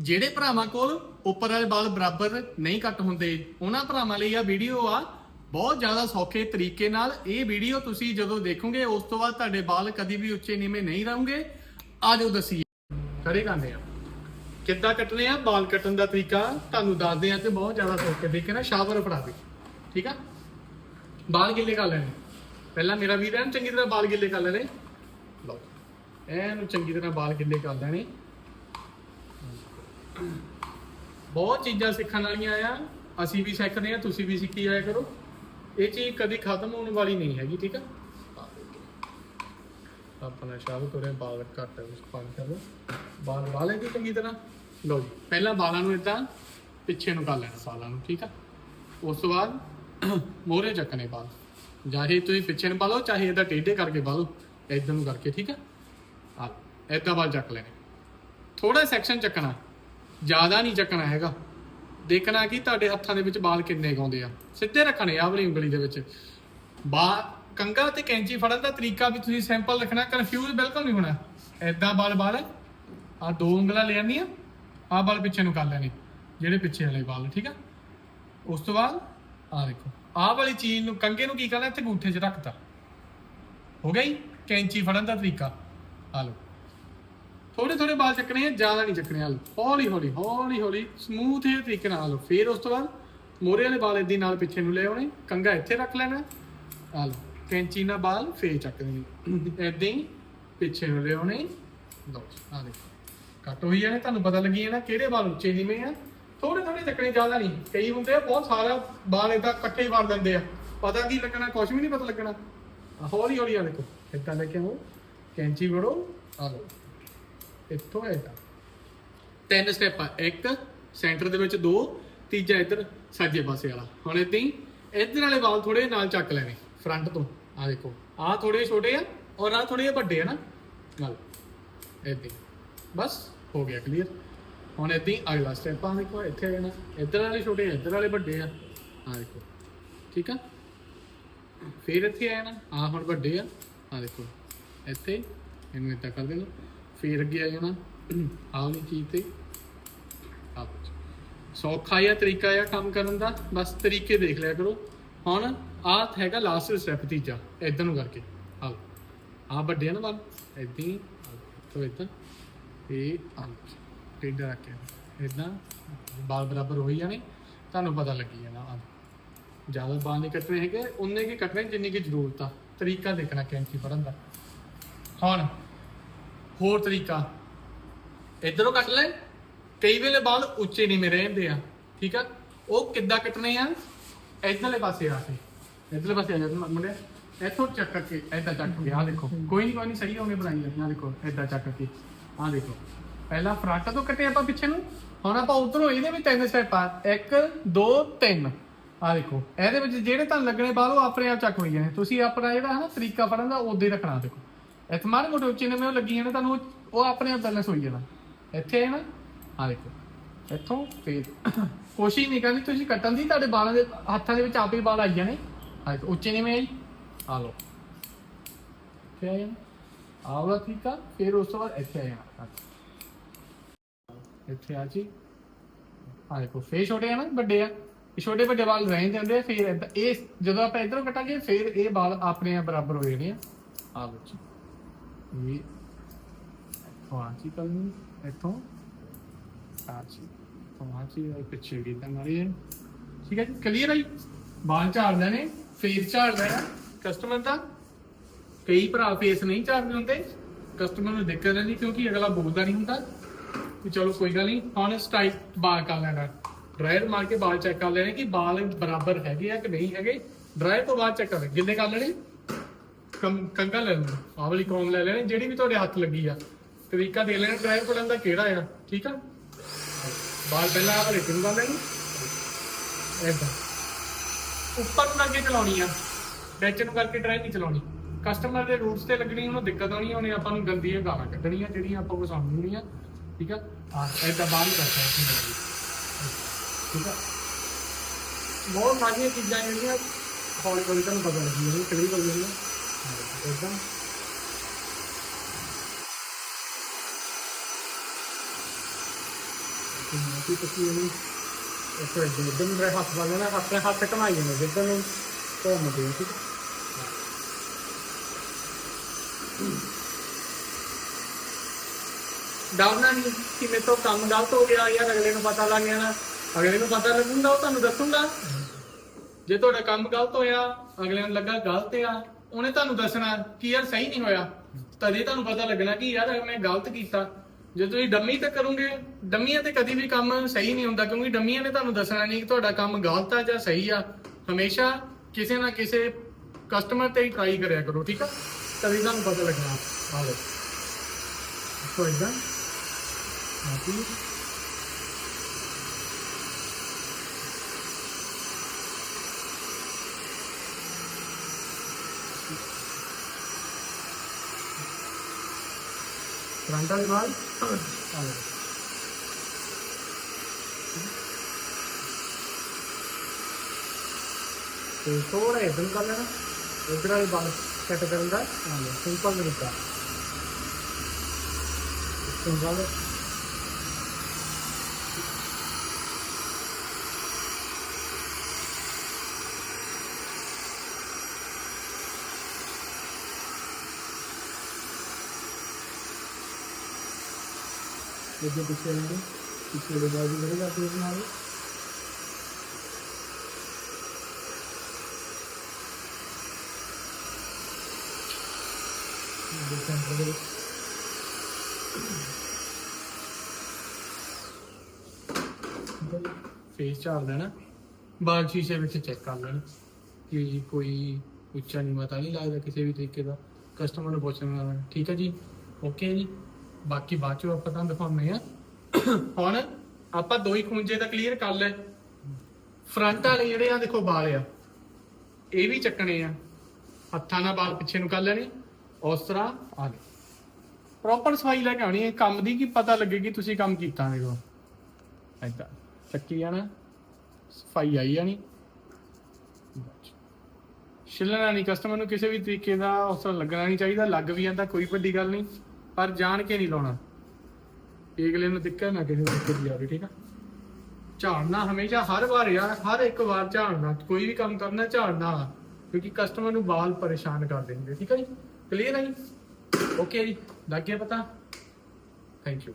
ਜਿਹੜੇ ਭਰਾਵਾਂ ਕੋਲ ਉੱਪਰ ਵਾਲੇ ਵਾਲ ਬਰਾਬਰ ਨਹੀਂ ਕੱਟ ਹੁੰਦੇ, ਉਹਨਾਂ ਭਰਾਵਾਂ ਲਈ ਆ ਵੀਡੀਓ ਆ, ਬਹੁਤ ਜ਼ਿਆਦਾ ਸੌਖੇ ਤਰੀਕੇ ਨਾਲ ਇਹ ਵੀਡੀਓ ਤੁਸੀਂ ਜਦੋਂ ਦੇਖੋਗੇ, ਉਸ ਤੋਂ ਬਾਅਦ ਤੁਹਾਡੇ ਵਾਲ ਕਦੀ ਵੀ ਉੱਚੇ ਨੀਵੇਂ ਨਹੀਂ ਰਹੋਗੇ। ਆਜੋ ਦਸੀਏ। ਖੜੇ ਕਰਦੇ ਆ। ਕਿੱਦਾਂ ਕੱਟਣੇ ਆ? ਵਾਲ ਕੱਟਣ ਦਾ ਤਰੀਕਾ ਤੁਹਾਨੂੰ ਦੱਸਦੇ ਆ ਤੇ ਬਹੁਤ ਜ਼ਿਆਦਾ ਸੌਖੇ ਤਰੀਕੇ ਨਾਲ ਸ਼ਾਵਰ ਫੜਾ ਦੇ ਠੀਕ ਆ? ਵਾਲ ਗਿੱਲੇ ਕਰ ਲੈਣੇ। ਪਹਿਲਾਂ ਮੇਰਾ ਵੀਰ ਐਨ ਚੰਗੀ ਤਰ੍ਹਾਂ ਵਾਲ ਗਿੱਲੇ ਕਰ ਲੈਣੇ। ਲਓ, ਐਨ ਚੰਗੀ ਤਰ੍ਹਾਂ ਵਾਲ ਗਿੱਲੇ ਕਰ ਲੈਣੇ। ਬਹੁਤ ਚੀਜ਼ਾਂ ਸਿੱਖਣ ਵਾਲੀਆਂ ਆ। ਅਸੀਂ ਵੀ ਸਿੱਖਦੇ ਆ, ਤੁਸੀਂ ਵੀ ਸਿੱਖੀ ਜਾਇਆ ਕਰੋ। ਇਹ ਚੀਜ਼ ਕਦੀ ਖਤਮ ਹੋਣ ਵਾਲੀ ਨਹੀਂ ਹੈਗੀ, ਠੀਕ ਆ? ਆਪਣਾ ਸ਼ਾਬ ਕਰੇ ਬਾਲ ਕੱਟ ਉਸ ਪਾਣ ਕਰੋ ਬਾਲ ਵਾਲੇ ਦੀ ਚੰਗੀ ਤਰ੍ਹਾਂ? ਲਓ ਜੀ, ਪਹਿਲਾਂ ਬਾਲਾਂ ਨੂੰ ਇਦਾਂ ਪਿੱਛੇ ਨੂੰ ਕਰ ਲੈਣਾ ਬਾਲਾਂ ਨੂੰ, ਠੀਕ ਆ? ਉਸ ਤੋਂ ਬਾਅਦ ਮੋਹਰੇ ਚੱਕਣੇ ਬਾਲ। ਚਾਹੇ ਤੁਸੀਂ ਪਿੱਛੇ ਨੂੰ ਪਾ ਚਾਹੇ ਇਹਦਾ ਟੇਢੇ ਕਰਕੇ ਪਾ ਲਓ ਇਦਾਂ ਨੂੰ ਕਰਕੇ, ਠੀਕ ਆ? ਆ ਇਦਾਂ ਬਾਲ ਚੱਕ ਲੈਣੇ। ਥੋੜਾ ਸੈਕਸ਼ਨ ਚੱਕਣਾ। ਜ਼ਿਆਦਾ ਨਹੀਂ ਚੱਕਣਾ ਹੈਗਾ। ਦੇਖਣਾ ਕਿ ਤੁਹਾਡੇ ਹੱਥਾਂ ਦੇ ਵਿੱਚ ਬਾਲ ਕਿੰਨੇ ਕੁ ਆ। ਸਿੱਧੇ ਰੱਖਣੇ ਆ ਵਾਲੀ ਉਂਗਲੀ ਦੇ ਵਿੱਚ। ਬਾ, ਕੰਗਾ ਤੇ ਕੈਂਚੀ ਫੜਨ ਦਾ ਤਰੀਕਾ ਵੀ ਤੁਸੀਂ ਸਿੰਪਲ ਰੱਖਣਾ ਕਨਫਿਊਜ਼ ਬਿਲਕੁਲ ਨਹੀਂ ਹੋਣਾ। ਐਦਾਂ ਬਾਲ ਬਾਲ, ਆ ਦੋ ਉਂਗਲਾਂ ਲੈ ਆਉਂਦੀਆਂ ਆ ਬਾਲ ਪਿੱਛੇ ਨੂੰ ਕਰ ਲੈਣੇ, ਜਿਹੜੇ ਪਿੱਛੇ ਵਾਲੇ ਬਾਲ, ਠੀਕ ਆ? ਉਸ ਤੋਂ ਬਾਅਦ, ਆ ਦੇਖੋ ਆਹ ਵਾਲੀ ਚੀਜ਼ ਨੂੰ, ਕੰਗੇ ਨੂੰ ਕੀ ਕਰਨਾ, ਇੱਥੇ ਗੂਠੇ 'ਚ ਰੱਖਤਾ। ਹੋ ਗਿਆ ਜੀ? ਕੈਂਚੀ ਫੜਨ ਦਾ ਤਰੀਕਾ। ਆ ਲਓ। ਥੋੜੇ ਥੋੜੇ ਬਾਲ ਚੱਕਣੇ ਆ, ਜ਼ਿਆਦਾ ਨਹੀਂ ਚੱਕਣੇ ਆ ਹੌਲੀ ਹੌਲੀ ਹੌਲੀ ਹੌਲੀ ਸਮੂਥ ਇਹ ਤਰੀਕੇ ਨਾਲ ਫਿਰ ਉਸ ਤੋਂ ਬਾਅਦ ਮੋਰੇ ਵਾਲੇ ਬਾਲ ਇਦਾਂ ਨਾਲ ਪਿੱਛੇ ਨੂੰ ਲੈ ਆਉਣੇ ਕੰਗਾ ਇੱਥੇ ਰੱਖ ਲੈਣਾ। ਆ ਕੈਂਚੀ ਨਾਲ ਬਾਲ ਫੇਰ ਚੱਕ ਦੇਣੇ। ਇਦਾਂ ਹੀ ਪਿੱਛੇ ਨੂੰ ਲੈ ਆਉਣੇ। ਲਓ ਆ ਦੇਖੋ। ਕੱਟ ਹੋਈ ਜਾਣੇ, ਤੁਹਾਨੂੰ ਪਤਾ ਲੱਗੀ ਜਾਣਾ ਕਿਹੜੇ ਬਾਲ ਉੱਚੇ ਨੀਵੇਂ ਆ। ਥੋੜੇ ਥੋੜੇ ਚੱਕਣੇ, ਜ਼ਿਆਦਾ ਨਹੀਂ। ਕਈ ਹੁੰਦੇ ਆ, ਬਹੁਤ ਸਾਰਾ ਬਾਲ ਏਦਾਂ ਇਕੱਠੇ ਹੀ ਵੜ ਦਿੰਦੇ ਆ। ਪਤਾ ਕੀ ਲੱਗਣਾ ਕੁਝ ਵੀ ਨਹੀਂ ਪਤਾ ਲੱਗਣਾ। ਹੌਲੀ ਹੌਲੀ ਆ ਦੇਖੋ ਏਦਾਂ ਲੈ ਕੇ ਆਓ। ਕੈਂਚੀ ਵੜੋ ਆ ਲਓ। ਇੱਥੋਂ ਏਦਾਂ ਤਿੰਨ ਸਟੈਪ ਆ, ਇੱਕ ਸੈਂਟਰ ਦੇ ਵਿੱਚ ਦੋ, ਤੀਜਾ ਇੱਧਰ ਸੱਜੇ ਪਾਸੇ ਵਾਲਾ। ਹੁਣ ਏਦਾਂ ਹੀ, ਇੱਧਰ ਵਾਲੇ ਵਾਲ ਥੋੜੇ ਨਾਲ ਚੱਕ ਲੈਣੇ ਫਰੰਟ ਤੋਂ। ਆ ਦੇਖੋ ਆ ਥੋੜੇ ਛੋਟੇ ਆ ਔਰ ਆ ਥੋੜੇ ਵੱਡੇ ਆ ਨਾ। ਨਾਲ, ਏਦਾਂ ਹੀ। ਬਸ, ਹੋ ਗਿਆ ਕਲੀਅਰ ਹੁਣ ਏਦਾਂ ਹੀ ਅਗਲਾ ਸਟੈਪ ਆ, ਦੇਖੋ, ਇੱਥੇ ਆ ਜਾਣਾ। ਇੱਧਰ ਵਾਲੇ ਛੋਟੇ ਆ, ਇੱਧਰ ਵਾਲੇ ਵੱਡੇ ਆ। ਆ ਦੇਖੋ, ਠੀਕ ਆ? ਫਿਰ ਇੱਥੇ ਆ ਜਾਣਾ। ਆ ਹੁਣ ਵੱਡੇ ਆ। ਆ ਦੇਖੋ, ਇੱਥੇ ਇਹਨੂੰ ਇੱਦਾਂ ਕਰ ਦੇਣਾ। ਫੇਰ ਅੱਗੇ ਆ ਜਾਣਾ। ਆਹ ਚੀਜ਼ ਤੇ। ਆ ਸੌਖਾ ਜਿਹਾ ਤਰੀਕਾ ਆ ਕੰਮ ਕਰਨ ਦਾ। ਬਸ ਤਰੀਕੇ ਦੇਖ ਲਿਆ ਕਰੋ। ਹੁਣ ਆਹ ਹੈਗਾ ਲਾਸਟ ਸਟੈਪ ਤੀਜਾ। ਇਦਾਂ ਨੂੰ ਕਰਕੇ। ਆ ਆ ਵੱਡੇ ਆ ਨਾ ਬਾਲ ਏਦਾਂ ਹੀ। ਤੋ ਇਦਾਂ ਇਹ ਆ ਟੇਡਾ ਰੱਖ ਇਦਾਂ ਬਾਲ ਬਰਾਬਰ ਹੋਈ ਜਾਣੇ। ਤੁਹਾਨੂੰ ਪਤਾ ਲੱਗੀ ਜਾਣਾ। ਆ ਜ਼ਿਆਦਾ ਬਾਲ ਨਹੀਂ ਕੱਟਣੇ ਹੈਗੇ। ਉਨੇ ਕੀ ਕੱਟਣੇ ਜਿੰਨੀ ਕੀ ਜ਼ਰੂਰਤ ਆ। ਤਰੀਕਾ ਦੇਖਣਾ ਕੈਂਚੀ ਫੜਨ ਦਾ। ਹੁਣ ਹੋਰ ਤਰੀਕਾ। ਇਧਰੋਂ ਕੱਟ ਲੈ। ਕਈ ਵੇਲੇ ਬਾਲ ਉੱਚੇ ਨਹੀਂ ਮੇਰੇ ਰਹਿੰਦੇ ਆ, ਠੀਕ ਆ? ਉਹ ਕਿੱਦਾਂ ਕੱਟਣੇ ਆ? ਇਧਰਲੇ ਪਾਸੇ ਆ ਕੇ। ਇਧਰਲੇ ਪਾਸੇ ਆ ਜਾ ਮੁੰਡੇ ਇੱਥੋਂ ਚੱਕ ਕੇ ਏਦਾਂ ਚੱਕ ਕੇ ਆ ਦੇਖੋ। ਕੋਈ ਨਹੀਂ ਕੋਈ ਨਹੀਂ ਸਹੀ ਹੋਣੇ ਬਣਾਈ ਆ। ਦੇਖੋ ਏਦਾਂ ਚੱਕ ਕੇ। ਆ ਦੇਖੋ। ਪਹਿਲਾਂ ਫਰਾਟਾ ਤੋਂ ਕੱਟੇ ਆਪਾਂ ਪਿੱਛੇ ਨੂੰ। ਹੁਣ ਆਪਾਂ ਉਧਰੋਂ ਇਹਦੇ ਵੀ ਤਿੰਨ ਸਟੈਪ ਆ। 1 2 3 ਆ ਦੇਖੋ। ਇਹਦੇ ਵਿੱਚ ਜਿਹੜੇ ਤੁਹਾਨੂੰ ਲੱਗਣੇ ਬਾਲ, ਉਹ ਆਪਣੇ ਆਪ ਚੱਕ ਹੋਈ ਜਾਣੇ ਤੁਸੀਂ ਆਪਣਾ ਜਿਹੜਾ ਹੈ ਨਾ, ਤਰੀਕਾ ਫੜਨ ਦਾ ਉਦਾਂ ਹੀ ਰੱਖਣਾ ਦੇਖੋ। ਇੱਥੇ ਮਾੜੇ ਮੋਟੇ ਉੱਚੇ ਨੇ ਉਹ ਲੱਗੀ ਜਾਣੇ ਤੁਹਾਨੂੰ ਉਹ- ਆਪਣੇ ਆਪ ਬੈਲੈਂਸ ਹੋਈ ਜਾਣਾ। ਇੱਥੇ ਹੈ ਨਾ? ਆ ਦੇਖੋ। ਇੱਥੋਂ ਫੇਰ ਕੋਸ਼ਿਸ਼ ਨਹੀਂ ਕਰਨੀ, ਤੁਸੀਂ ਕੱਟਣ ਦੀ, ਤੁਹਾਡੇ ਬਾਲਾਂ ਦੇ ਹੱਥਾਂ ਦੇ ਵਿੱਚ ਆਪੇ ਹੀ ਬਾਲ ਆਈ ਜਾਣੇ। ਆ ਦੇਖੋ, ਉੱਚੇ ਨਹੀਂ ਆਈ। ਆ ਲਓ। ਇੱਥੇ ਆ ਜਾਣਾ। ਆਹ ਵਾਲਾ ਤਰੀਕਾ ਫਿਰ ਉਸ ਤੋਂ ਬਾਅਦ ਇੱਥੇ ਆ ਜਾਣਾ। ਇੱਥੇ ਆ ਜੀ। ਆ ਦੇਖੋ, ਫੇਰ ਛੋਟੇ ਆ ਨਾ, ਵੱਡੇ ਆ। ਛੋਟੇ ਵੱਡੇ ਵਾਲ ਰਹਿ ਜਾਂਦੇ ਆ, ਫਿਰ ਇਹ ਜਦੋਂ ਆਪਾਂ ਇਧਰੋਂ ਕਟਾਂਗੇ, ਫਿਰ ਇਹ ਵਾਲ ਆਪਣੇ ਆਪ ਬਰਾਬਰ ਹੋ ਜਾਣੇ ਆ। ਆ ਲਓ ਜੀ। ਇਹ ਇੱਥੋਂ ਆ ਇੱਥੋਂ ਆ ਜੀ ਇੱਥੋਂ ਪਿੱਛੇ ਵੀ ਤਾਂ ਮਾਰੀ ਠੀਕ ਹੈ ਜੀ ਕਲੀਅਰ ਹੈ ਬਾਲ ਝਾੜ ਲੈਣੇ ਫੇਸ ਝਾੜ ਲੈਣਾ ਕਸਟਮਰ ਦਾ? ਕਈ ਭਰਾ ਫੇਸ ਨਹੀਂ ਝਾੜਦੇ ਹੁੰਦੇ। ਕਸਟਮਰ ਨੂੰ ਦਿੱਕਤ ਰਹਿੰਦੀ ਕਿਉਂਕਿ ਅਗਲਾ ਬੋਲਦਾ ਨਹੀਂ ਹੁੰਦਾ। ਵੀ ਚਲੋ ਕੋਈ ਗੱਲ ਨਹੀਂ, ਹੁਣ ਸਟਾਈਲ ਬਾਲ ਕਰ ਲੈਣਾ। ਡਰਾਇਰ ਮਾਰ ਕੇ ਬਾਲ ਚੈੱਕ ਕਰ ਲੈਣੇ ਕਿ ਬਾਲ ਬਰਾਬਰ ਹੈਗੇ ਆ ਕਿ ਨਹੀਂ ਹੈਗੇ। ਡਰਾਇਰ ਤੋਂ ਬਾਅਦ ਚੈੱਕ ਕਰ ਗਿੱਲੇ ਕਰ ਲੈਣੇ? ਕੰ- ਕੰਗਾ ਲੈ ਲੈਣਾ ਆਹ ਵਾਲੀ ਕੌਮ ਲੈ ਲੈਣੀ, ਜਿਹੜੀ ਵੀ ਤੁਹਾਡੇ ਹੱਥ ਲੱਗੀ ਆ। ਤਰੀਕਾ ਦੇ ਲੈਣਾ ਡਰਾਇਰ ਫੜਨ ਦਾ ਕਿਹੜਾ ਆ, ਠੀਕ ਆ? ਬਾਲ ਪਹਿਲਾਂ ਆਹ ਵਾਲੇ ਕਿੰਨ ਲੈਣੀ ਏਦਾਂ। ਉੱਪਰ ਨੂੰ ਅੱਗੇ ਚਲਾਉਣੀ ਆ। ਵਿੱਚ ਨੂੰ ਕਰਕੇ ਡਰਾਈ ਨਹੀਂ ਚਲਾਉਣੀ। ਕਸਟਮਰ ਦੇ ਰੂਟਸ ਤੇ ਲੱਗਣੀ, ਉਹਨੂੰ ਦਿੱਕਤ ਆਉਣੀ ਉਹਨੇ ਆਪਾਂ ਨੂੰ ਗੰਦੀਆਂ ਗਾਲਾਂ ਕੱਢਣੀਆਂ, ਜਿਹੜੀਆਂ ਆਪਾਂ ਕੋ ਸਾਹਮਣੇ ਆ ਠੀਕ ਆ? ਹਾਂ ਏਦਾਂ ਬਾਹਰ ਨਹੀਂ ਕਰਦਾ ਠੀਕ ਆ? ਬਹੁਤ ਸਾਰੀਆਂ ਚੀਜ਼ਾਂ ਜਿਹੜੀਆਂ ਹੌਲੀ ਹੌਲੀ ਤੁਹਾਨੂੰ ਪਤਾ ਲੱਗੀ ਜਾਂਦੀ ਕਿਹੜੀ ਗੱਲ ਹੈ ਕਿ ਤੁਸੀਂ ਇਹਨੂੰ ਇੱਕ ਜਿੱਦਾਂ ਨੂੰ ਮੇਰੇ ਹੱਥ ਵਾਲੇ ਨਾਲ ਆਪਣੇ ਹੱਥ ਘਮਾਈ ਜਾਂਦੇ ਜਿੱਦਾਂ ਨਹੀਂ ਕਿ ਮੇਰੇ ਤੋਂ ਕੰਮ ਗਲਤ ਹੋ ਗਿਆ ਯਾਰ, ਅਗਲੇ ਨੂੰ ਪਤਾ ਲੱਗ ਜਾਣਾ ਅਗਲੇ ਨੂੰ ਪਤਾ ਲੱਗੂਗਾ, ਉਹ ਤੁਹਾਨੂੰ ਦੱਸੂਗਾ। ਜੇ ਤੁਹਾਡਾ ਕੰਮ ਗਲਤ ਹੋਇਆ, ਅਗਲੇ ਨੂੰ ਲੱਗਾ ਗਲਤ ਆ। ਉਹਨੇ ਤੁਹਾਨੂੰ ਦੱਸਣਾ ਕਿ ਯਾਰ ਸਹੀ ਨਹੀਂ ਹੋਇਆ। ਤਦੇ ਤੁਹਾਨੂੰ ਪਤਾ ਲੱਗਣਾ ਕਿ ਯਾਰ ਮੈਂ ਗਲਤ ਕੀਤਾ। ਜੇ ਤੁਸੀਂ ਡੰਮੀ ਤੇ ਕਰੋਗੇ, ਡੰਮੀਆਂ ਤੇ ਕਦੀ ਵੀ ਕੰਮ ਸਹੀ ਨਹੀਂ ਹੁੰਦਾ, ਕਿਉਂਕਿ ਡੰਮੀਆਂ ਨੇ ਤੁਹਾਨੂੰ ਦੱਸਣਾ ਨਹੀਂ ਕਿ ਤੁਹਾਡਾ ਕੰਮ ਗਲਤ ਆ ਜਾਂ ਸਹੀ ਆ। ਹਮੇਸ਼ਾ ਕਿਸੇ ਨਾ ਕਿਸੇ ਕਸਟਮਰ ਤੇ ਹੀ ਟਰਾਈ ਕਰਿਆ ਕਰੋ, ਠੀਕ ਆ? ਤਦੇ ਤੁਹਾਨੂੰ ਪਤਾ ਲੱਗਣਾ। ਹਾਂ ਠੀਕ ਫਰੰਟ ਵਾਲੀ ਬਾਲ ਆ ਲਓ ਤੇ ਥੋੜਾ ਇਦਾਂ ਕਰ ਲੈਣਾ ਇਧਰ ਵਾਲੀ ਬਾਲ ਸੈੱਟ जो पीछे रहेंगे पीछे वाले बाजू बढ़ेगा तो इसमें आगे देखते हैं थोड़े ਫੇਸ ਝਾੜ ਲੈਣਾ ਬਾਲ ਸ਼ੀਸ਼ੇ ਵਿੱਚ ਚੈੱਕ ਕਰ ਲੈਣਾ ਕਿ ਕੋਈ ਉੱਚਾ ਨਹੀਂ ਮਤਾ ਨਹੀਂ ਲੱਗਦਾ ਕਿਸੇ ਵੀ ਤਰੀਕੇ ਦਾ ਕਸਟਮਰ ਨੂੰ ਪੁੱਛਣਾ ਠੀਕ ਹੈ ਜੀ ਓਕੇ ਜੀ ਬਾਕੀ ਬਾਅਦ ਚੋਂ ਆਪਾਂ ਤੁਹਾਨੂੰ ਦਿਖਾਉਂਦੇ ਆ ਹੁਣ ਆਪਾਂ ਦੋ ਹੀ ਖੁੰਝੇ ਤਾਂ ਕਲੀਅਰ ਕਰ ਲੈ ਫਰੰਟ ਵਾਲੇ ਜਿਹੜੇ ਆ, ਦੇਖੋ ਵਾਲ ਆ। ਇਹ ਵੀ ਚੱਕਣੇ ਆ। ਹੱਥਾਂ ਨਾਲ ਵਾਲ ਪਿੱਛੇ ਨੂੰ ਕਰ ਲੈਣੇ। ਉਸ ਤਰ੍ਹਾਂ ਆ ਗਏ। ਪ੍ਰੋਪਰ ਸਫ਼ਾਈ ਲੈ ਕੇ ਆਉਣੀ ਹੈ ਕੰਮ ਦੀ ਕੀ ਪਤਾ ਲੱਗੇ ਕਿ ਤੁਸੀਂ ਕੰਮ ਕੀਤਾ ਦੇਖੋ। ਏਦਾਂ। ਚੱਕੀ ਜਾਣਾ। ਸਫ਼ਾਈ ਆਈ ਜਾਣੀ। ਛਿੱਲਣਾ ਨਹੀਂ। ਕਸਟਮਰ ਨੂੰ ਕਿਸੇ ਵੀ ਤਰੀਕੇ ਦਾ ਉਸ ਤਰ੍ਹਾਂ ਲੱਗਣਾ ਨਹੀਂ ਚਾਹੀਦਾ। ਲੱਗ ਵੀ ਜਾਂਦਾ, ਕੋਈ ਵੱਡੀ ਗੱਲ ਨਹੀਂ। ਪਰ ਜਾਣ ਕੇ ਨਹੀਂ ਲਾਉਣਾ। ਅਗਲੇ ਨੂੰ ਦਿੱਕਤ ਨਾ ਕਿਸੇ ਨੂੰ ਦਿੱਕਤ ਜਾਵੇ, ਠੀਕ ਆ? ਝਾੜਨਾ ਹਮੇਸ਼ਾ ਹਰ ਵਾਰ ਯਾਰ, ਹਰ ਇੱਕ ਵਾਰ ਝਾੜਨਾ, ਕੋਈ ਵੀ ਕੰਮ ਕਰਨਾ ਝਾੜਨਾ, ਕਿਉਂਕਿ ਕਸਟਮਰ ਨੂੰ ਬਾਲ ਪਰੇਸ਼ਾਨ ਕਰ ਦੇਣਗੇ ਠੀਕ ਹੈ ਜੀ? ਕਲੀਅਰ ਹੈ ਜੀ? ਓਕੇ ਜੀ, ਲੱਗ ਗਿਆ ਪਤਾ? Thank you